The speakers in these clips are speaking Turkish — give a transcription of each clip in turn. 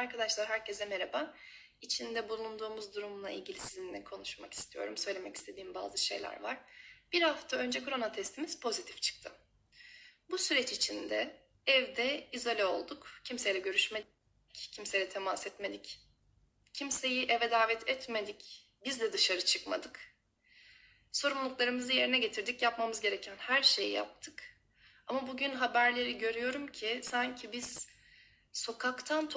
Arkadaşlar herkese merhaba. İçinde bulunduğumuz durumla ilgili sizinle konuşmak istiyorum. Söylemek istediğim bazı şeyler var. Bir hafta önce korona testimiz pozitif çıktı. Bu süreç içinde evde izole olduk. Kimseyle görüşmedik, kimseyle temas etmedik. Kimseyi eve davet etmedik. Biz de dışarı çıkmadık. Sorumluluklarımızı yerine getirdik. Yapmamız gereken her şeyi yaptık. Ama bugün haberleri görüyorum ki sanki biz sokaktan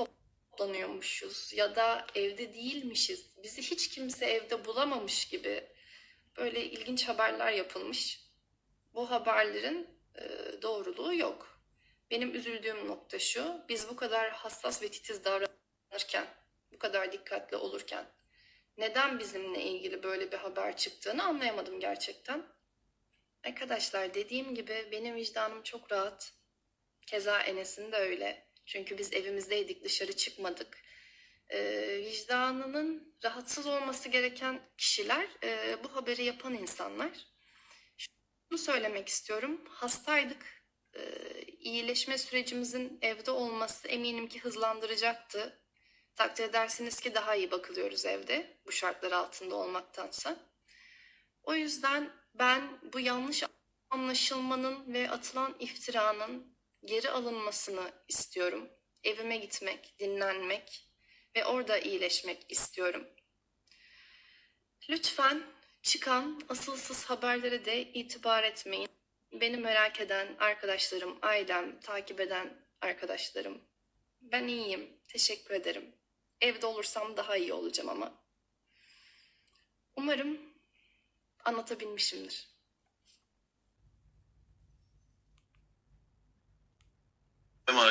toplanıyormuşuz ya da evde değilmişiz. Bizi hiç kimse evde bulamamış gibi böyle ilginç haberler yapılmış. Bu haberlerin e, doğruluğu yok. Benim üzüldüğüm nokta şu, biz bu kadar hassas ve titiz davranırken, bu kadar dikkatli olurken neden bizimle ilgili böyle bir haber çıktığını anlayamadım gerçekten. Arkadaşlar dediğim gibi benim vicdanım çok rahat. Keza Enes'in de öyle. Çünkü biz evimizdeydik, dışarı çıkmadık. Ee, vicdanının rahatsız olması gereken kişiler, e, bu haberi yapan insanlar. Şunu söylemek istiyorum. Hastaydık. Ee, iyileşme sürecimizin evde olması eminim ki hızlandıracaktı. Takdir edersiniz ki daha iyi bakılıyoruz evde bu şartlar altında olmaktansa. O yüzden ben bu yanlış anlaşılmanın ve atılan iftiranın geri alınmasını istiyorum. Evime gitmek, dinlenmek ve orada iyileşmek istiyorum. Lütfen çıkan asılsız haberlere de itibar etmeyin. Beni merak eden arkadaşlarım, ailem, takip eden arkadaşlarım. Ben iyiyim. Teşekkür ederim. Evde olursam daha iyi olacağım ama. Umarım anlatabilmişimdir.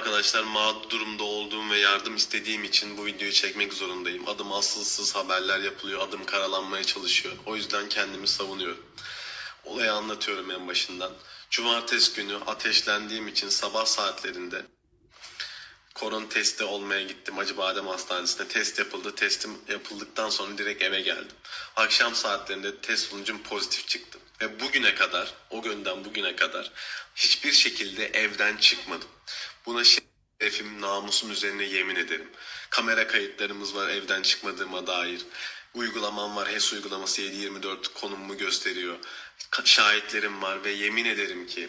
Arkadaşlar mağdur durumda olduğum ve yardım istediğim için bu videoyu çekmek zorundayım. Adım asılsız haberler yapılıyor, adım karalanmaya çalışıyor. O yüzden kendimi savunuyorum. Olayı anlatıyorum en başından. Cumartesi günü ateşlendiğim için sabah saatlerinde koron testi olmaya gittim Acıbadem Hastanesi'nde. Test yapıldı. Testim yapıldıktan sonra direkt eve geldim. Akşam saatlerinde test sonucum pozitif çıktı. Ve bugüne kadar, o günden bugüne kadar hiçbir şekilde evden çıkmadım. Buna şerefim, namusum üzerine yemin ederim. Kamera kayıtlarımız var evden çıkmadığıma dair. Uygulamam var. HES uygulaması 724 konumumu gösteriyor. Şahitlerim var ve yemin ederim ki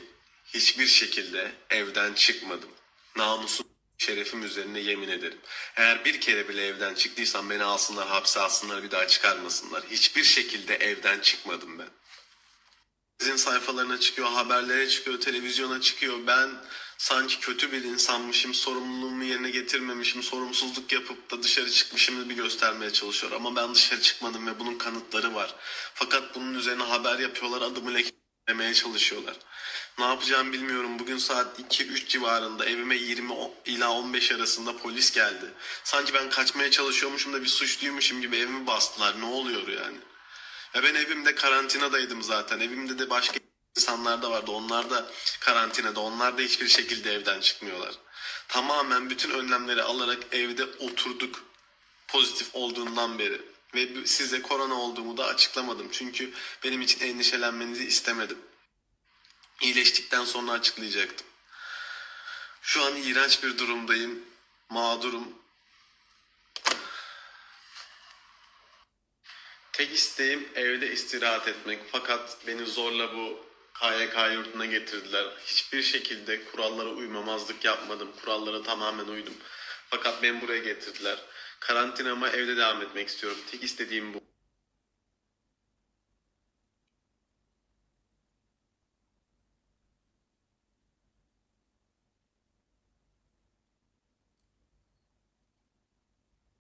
hiçbir şekilde evden çıkmadım. Namusum, şerefim üzerine yemin ederim. Eğer bir kere bile evden çıktıysam beni alsınlar, hapse alsınlar, bir daha çıkarmasınlar. Hiçbir şekilde evden çıkmadım ben. Magazin sayfalarına çıkıyor, haberlere çıkıyor, televizyona çıkıyor. Ben sanki kötü bir insanmışım, sorumluluğumu yerine getirmemişim, sorumsuzluk yapıp da dışarı çıkmışımı bir göstermeye çalışıyor. Ama ben dışarı çıkmadım ve bunun kanıtları var. Fakat bunun üzerine haber yapıyorlar, adımı lekelemeye çalışıyorlar. Ne yapacağımı bilmiyorum. Bugün saat 2-3 civarında evime 20 ila 15 arasında polis geldi. Sanki ben kaçmaya çalışıyormuşum da bir suçluymuşum gibi evimi bastılar. Ne oluyor yani? Ya ben evimde karantinadaydım zaten. Evimde de başka insanlar da vardı. Onlar da karantinada. Onlar da hiçbir şekilde evden çıkmıyorlar. Tamamen bütün önlemleri alarak evde oturduk. Pozitif olduğundan beri. Ve size korona olduğumu da açıklamadım. Çünkü benim için endişelenmenizi istemedim. İyileştikten sonra açıklayacaktım. Şu an iğrenç bir durumdayım. Mağdurum. Tek isteğim evde istirahat etmek. Fakat beni zorla bu KYK yurduna getirdiler. Hiçbir şekilde kurallara uymamazlık yapmadım. Kurallara tamamen uydum. Fakat beni buraya getirdiler. Karantinama evde devam etmek istiyorum. Tek istediğim bu.